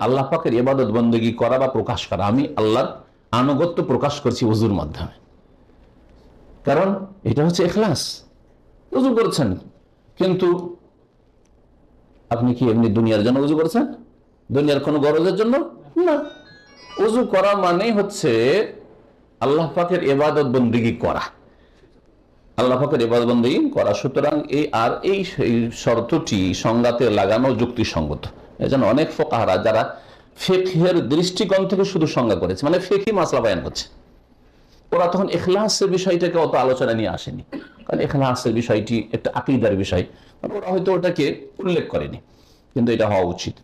আল্লাহ পাকের এবাদত বন্দী করা বা প্রকাশ করা, আমি আল্লাহর আনুগত্য প্রকাশ করছি উজুর মাধ্যমে। কারণ এটা হচ্ছে এখলাস উজু করছেন কিন্তু আপনি কি এমনি দুনিয়ার জন্য উজু করছেন? দুনিয়ার কোনো গরজের জন্য? না। উজু করা মানে হচ্ছে আল্লাহ পাকের এবাদত বন্দিগি করা। আল্লাহ পাকের এবাদত বন্দিগি করা। সুতরাং এই আর এই এই শর্তটি সংঘাতে লাগানো যুক্তিসঙ্গত। এজন্য অনেক ফোকাহারা যারা ফেকের দৃষ্টিকোণ থেকে শুধু সংজ্ঞা করেছে মানে ফেকি মাসলা বায়ান করছে। ওরা তখন এখলাসের বিষয়টাকে অত আলোচনা নিয়ে আসেনি। কারণ এখলাসের বিষয়টি একটা আকিদার বিষয়। মানে ওরা হয়তো ওটাকে উল্লেখ করেনি, কিন্তু এটা হওয়া উচিত।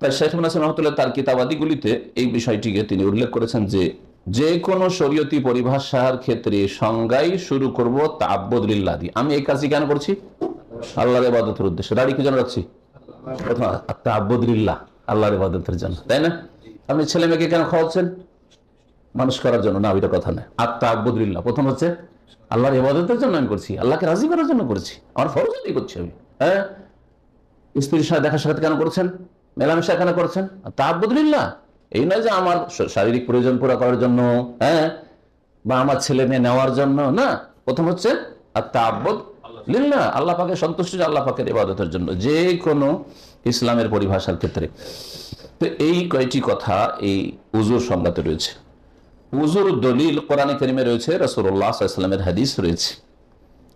তাই শেখ নাসিম রহমতুল্লাহ তার কিতাবাদিগুলিতে এই বিষয়টিকে তিনি উল্লেখ করেছেন যে যে কোনো শরীয়তি পরিভাষার ক্ষেত্রে সংজ্ঞাই শুরু করব তাব্বদুল্লাহ দিয়ে আমি এই কাজটি কেন করছি? আল্লাহর ইবাদতের উদ্দেশ্যে। দাঁড়ি কি যেন রাখছি? তাব্বদুল্লাহ আল্লাহর ইবাদতের জন্য। তাই না? আপনি ছেলে মেয়েকে কেন খাওয়াচ্ছেন? মানুষ করার জন্য না, ওইটা কথা আত্মা প্রথম হচ্ছে, আল্লাহর ইবাদতের জন্য আমি করছি, আল্লাহকে রাজি করার জন্য করছি। আমার ফরজ করছি আমি। হ্যাঁ? স্ত্রীর সাথে দেখা সাক্ষাৎ কেন করছেন? মেলামেশা কেন করছেন? তা আব্বদুল্লাহ এই নয় যে আমার শারীরিক প্রয়োজন পুরো করার জন্য হ্যাঁ? বা আমার ছেলে মেয়ে নেওয়ার জন্য, না। প্রথম হচ্ছে আর তা লিল্লাহ, আল্লাহ পাকে সন্তুষ্ট আল্লাহ পাকের ইবাদতের জন্য, যে কোনো ইসলামের পরিভাষার ক্ষেত্রে। তো এই কয়টি কথা এই উজুর সংজ্ঞাতে রয়েছে। উজুর দলিল কোরআনে করিমে রয়েছে রসুল্লাহ ইসলামের হাদিস রয়েছে।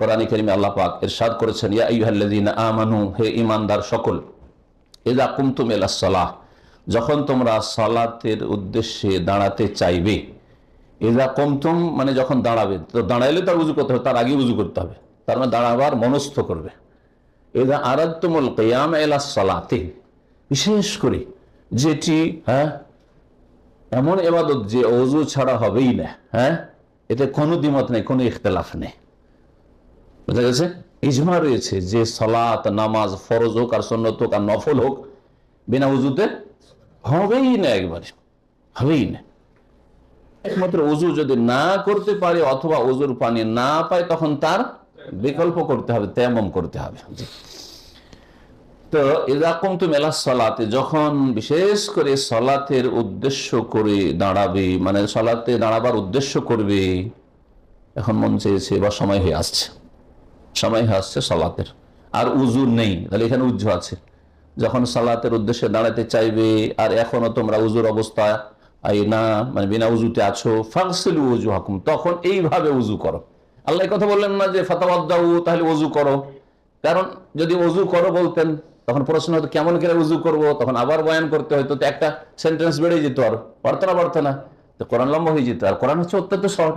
কোরআনে করিমে আল্লাহ পাক এরশাদ করেছেন আমানু, হে ইমানদার সকল এদা কুমতুম এলা সলাহ, যখন তোমরা সলাতের উদ্দেশ্যে দাঁড়াতে চাইবে এদা কমতুম মানে যখন দাঁড়াবে, তো দাঁড়াইলে তার উজু করতে হবে, তার আগে উজু করতে হবে। তার মানে দাঁড়াবার মনস্থ করবে। এদা আরাদ্তুমুল কিয়াম এলা সলাতে। বিশেষ করে যেটি হ্যাঁ এমন এবাদত যে অজু ছাড়া হবেই না হ্যাঁ এতে কোনো দ্বিমত নেই, কোনো ইখতলাফ নেই। বুঝা গেছে? ইজমা রয়েছে যে সলাত, নামাজ, ফরজ হোক আর সন্নত হোক আর নফল হোক, বিনা উজুতে হবেই না একবারে, হবেই না। একমাত্র উজু যদি না করতে পারে অথবা উজুর পানি না পায়, তখন তার বিকল্প করতে হবে তেমন করতে হবে। তো এরকম তো মেলা সলাতে, যখন বিশেষ করে সলাতের উদ্দেশ্য করে দাঁড়াবে মানে সলাতে দাঁড়াবার উদ্দেশ্য করবে, এখন মন চেয়েছে বা সময় হয়ে আসছে। সময় হয়ে আসছে সলাতের। আর উজু নেই, তাহলে এখানে উজ্জ আছে। যখন সালাতের উদ্দেশ্যে দাঁড়াতে চাইবে, আর এখনও তোমরা উজুর অবস্থা না মানে বিনা উজুতে আছো ফাংসিল উজু হাকুম তখন এইভাবে উজু করো। আল্লাহ কথা বললেন না যে ফাতাবাদ্দাউ তাহলে অজু করো। কারণ যদি অজু করো বলতেন, তখন প্রশ্ন হতো, কেমন করে উজু করব? তখন আবার বয়ান করতে হয়তো তো একটা সেন্টেন্স বেড়ে যেত আর পারতো না পারতো না। তো কোরআন লম্বা হয়ে যেত, আর কোরআন হচ্ছে অত্যন্ত সহজ।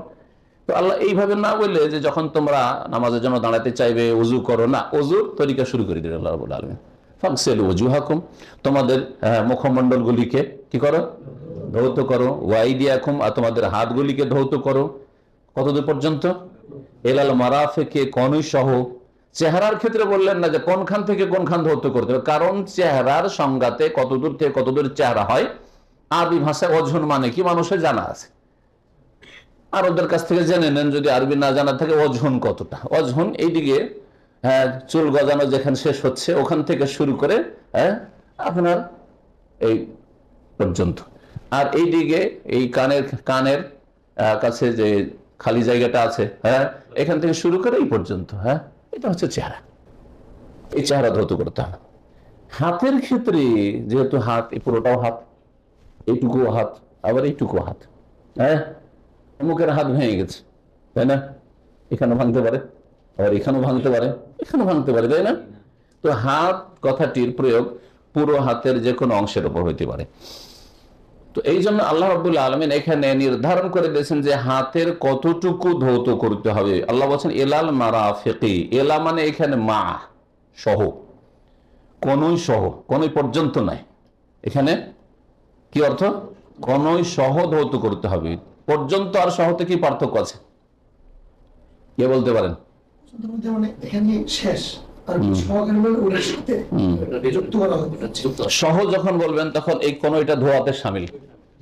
তো আল্লাহ এইভাবে না বললে যে, যখন তোমরা নামাজের জন্য দাঁড়াতে চাইবে উজু করো না। উজুর তরিকা শুরু করে দিলেন আল্লাহ রাবুল আলমিন। ফাংসেল উজু হাকুম তোমাদের মুখমণ্ডলগুলিকে কি করো? ধৌত করো। ওয়াইদিয়াকুম, আর তোমাদের হাতগুলিকে ধৌত করো। কতদূর পর্যন্ত? এলাল মারাফেকে কনুই সহ চেহারার ক্ষেত্রে বললেন না যে কোনখান থেকে কোনখান ধৌত করতে হবে। কারণ চেহারার সংজ্ঞাতে কতদূর থেকে কতদূর চেহারা হয়, আরবি ভাষায় ওজন মানে কি মানুষের জানা আছে। আর ওদের কাছ থেকে জেনে নেন, যদি আরবি না জানা থাকে অঝন কতটা। অঝন এইদিকে হ্যাঁ চুল গজানো যেখানে শেষ হচ্ছে, ওখান থেকে শুরু করে হ্যাঁ আপনার এই পর্যন্ত। আর এইদিকে, এই কানের কানের কাছে যে খালি জায়গাটা আছে হ্যাঁ? এখান থেকে শুরু করে এই পর্যন্ত হ্যাঁ? এটা হচ্ছে চেহারা। এই চেহারা ধৌত করতে হবে হাতের ক্ষেত্রে যেহেতু হাত, এই পুরোটাও হাত এইটুকু হাত, আবার এইটুকু হাত হ্যাঁ? অমুকের হাত ভেঙে গেছে, তাই না? এখানে ভাঙতে পারে, আবার এখানেও ভাঙতে পারে, এখানেও ভাঙতে পারে, তাই না? তো হাত কথাটির প্রয়োগ পুরো হাতের যে কোনো অংশের উপর হইতে পারে। তো এই জন্য আল্লাহ রবুল্লা আলমিন এখানে নির্ধারণ করে দিয়েছেন যে হাতের কতটুকু ধৌত করতে হবে। আল্লাহ বলছেন, এলাল মারা ফেকি এলা মানে এখানে মা, সহ। কোনই সহ, কোনই পর্যন্ত নাই এখানে কি অর্থ? কোনই সহ ধৌত করতে হবে। পর্যন্ত আর সহতে কি পার্থক্য আছে? কে বলতে পারেন? শেষ। সহ যখন বলবেন তখন এই কোনইটা ধোয়াতে সামিল।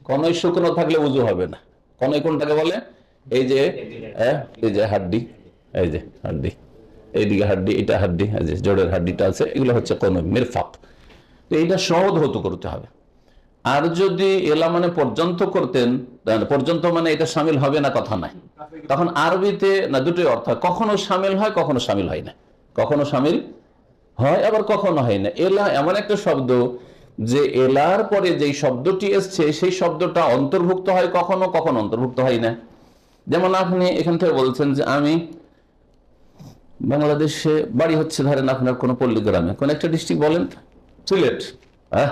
কোনই শুকনো থাকলে উজু হবে না। কোনই কোনটাকে বলে? এই যে এই যে হাড্ডি এই যে হাড্ডি এইদিকে হাড্ডি এটা হাড্ডি এই যে জোড়ের হাড্ডিটা আছে এগুলো হচ্ছে কোন মিরফাক। এইটা সহ ধৌত করতে হবে। আর যদি এলা মানে পর্যন্ত করতেন পর্যন্ত মানে এটা সামিল হবে না কথা নাই। তখন আরবিতে না দুটোই অর্থ কখনো সামিল হয় কখনো সামিল হয় না। কখনো সামিল হয়, আবার কখনো হয় না। এলা এমন একটা শব্দ যে এলার পরে যেই শব্দটি এসছে, সেই শব্দটা অন্তর্ভুক্ত হয় কখনো কখনো অন্তর্ভুক্ত হয় না। যেমন আপনি এখান থেকে বলছেন যে আমি বাংলাদেশে বাড়ি হচ্ছে, ধরেন আপনার কোনো পল্লী গ্রামে। কোন একটা ডিস্ট্রিক্ট বলেন, সিলেট। হ্যাঁ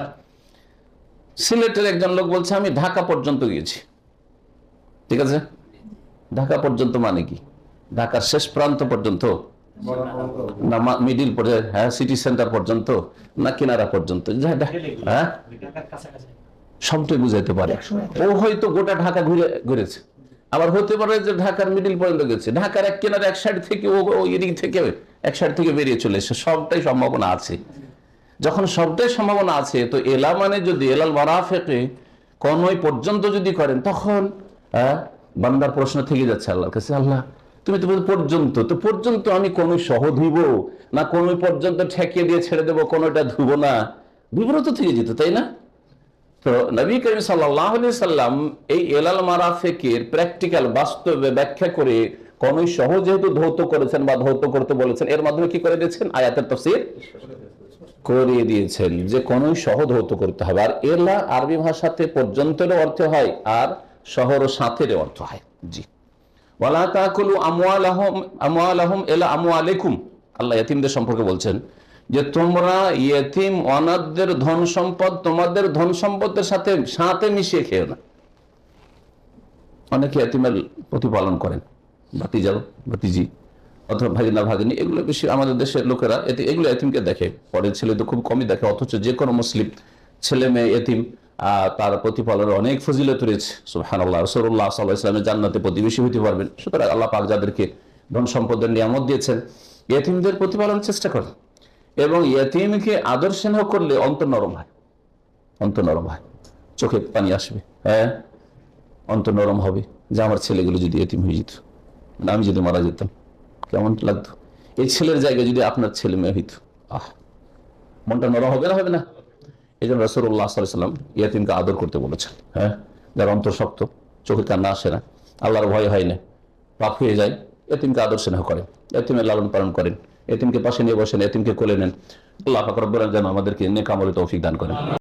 সিলেটের একজন লোক বলছে, আমি ঢাকা পর্যন্ত গিয়েছি। ঠিক আছে? ঢাকা পর্যন্ত মানে কি? ঢাকার শেষ প্রান্ত পর্যন্ত। না মিডিল পর্যায়ে হ্যাঁ সিটি সেন্টার পর্যন্ত না কিনারা পর্যন্ত হ্যাঁ? সবটাই বুঝাইতে পারে। ও হয়তো গোটা ঢাকা ঘুরে ঘুরেছে। আবার হতে পারে যে ঢাকার মিডিল পর্যন্ত গেছে। ঢাকার এক কিনারে এক সাইড থেকে ও এদিক থেকে এক সাইড থেকে বেরিয়ে চলে এসে সবটাই সম্ভাবনা আছে। যখন সবটাই সম্ভাবনা আছে তো এলা মানে যদি এলাল মারাফেকে কনই পর্যন্ত যদি করেন তখন হ্যাঁ, বান্দার প্রশ্ন থেকে যাচ্ছে আল্লাহর কাছে আল্লাহ তুমি তো পর্যন্ত তো পর্যন্ত আমি কোন সহ ধুইব না, কোন পর্যন্ত ঠেকিয়ে দিয়ে ছেড়ে দেবো, কোনোটা ধুবো না। বিব্রত থেকে যেত, তাই না? তো নবী করিম সাল্লাহ সাল্লাম এই এলাল মারাফেকের প্র্যাকটিক্যাল বাস্তবে ব্যাখ্যা করে কোনই সহ যেহেতু ধৌত করেছেন বা ধৌত করতে বলেছেন, এর মাধ্যমে কি করে দিয়েছেন? আয়াতের তফসির করিয়ে দিয়েছেন যে কোন সহ ধৌত করতে হবে। আর এলা আরবি ভাষাতে পর্যন্তেরও অর্থ হয়, আর শহর সাথের অর্থ হয়। জি। ওয়ালা তাকুলু আমওয়ালাহুম আমওয়ালাহুম আল্লাহ সম্পর্কে বলছেন যে, তোমরা অনাথদের ধন সম্পদ তোমাদের ধন সম্পদের সাথে সাথে মিশিয়ে না। অনেকে ইয়েতিমের প্রতিপালন করেন ভাতিজা ভাতিজি অথবা ভাগিনা ভাগিনী, এগুলো বেশি আমাদের দেশের লোকেরা এগুলো এতিমকে দেখে। পরের ছেলে তো খুব কমই দেখে, অথচ যে কোনো মুসলিম ছেলে মেয়ে এতিম তার প্রতিপালনের অনেক ফজিলত রয়েছে। সুহান আল্লাহ রসুল্লাহ সাল্লাহ ইসলামের জান্নাতে প্রতিবেশী হতে পারবেন। সুতরাং আল্লাহ পাক যাদেরকে ধন সম্পদের নিয়ামত দিয়েছেন এতিমদের প্রতিপালনের চেষ্টা করেন। এবং ইয়েতিমকে আদর স্নেহ করলে অন্তর নরম হয়। অন্তর নরম হয়। চোখে পানি আসবে। হ্যাঁ অন্তর নরম হবে। যে আমার ছেলেগুলো যদি এতিম হয়ে যেত, না, আমি যদি মারা যেতাম, কেমন লাগতো? এই ছেলের জায়গায় যদি আপনার ছেলে মেয়ে হইত, আহ, মনটা নরম হবে না হবে না? এই জন্য রসুল্লাহ সাল্লাম ইয়াতিমকে আদর করতে বলেছেন হ্যাঁ? যার অন্তঃশক্ত চোখে কান্না আসে না, আল্লাহর ভয় হয় না, পাপ হয়ে যায় এতিমকে আদর স্নেহ করেন এতিমের লালন পালন করেন এতিমকে পাশে নিয়ে বসেন এতিমকে কোলে নেন। আল্লাহ ফাকর যেন আমাদেরকে নেকামলে তৌফিক দান করেন।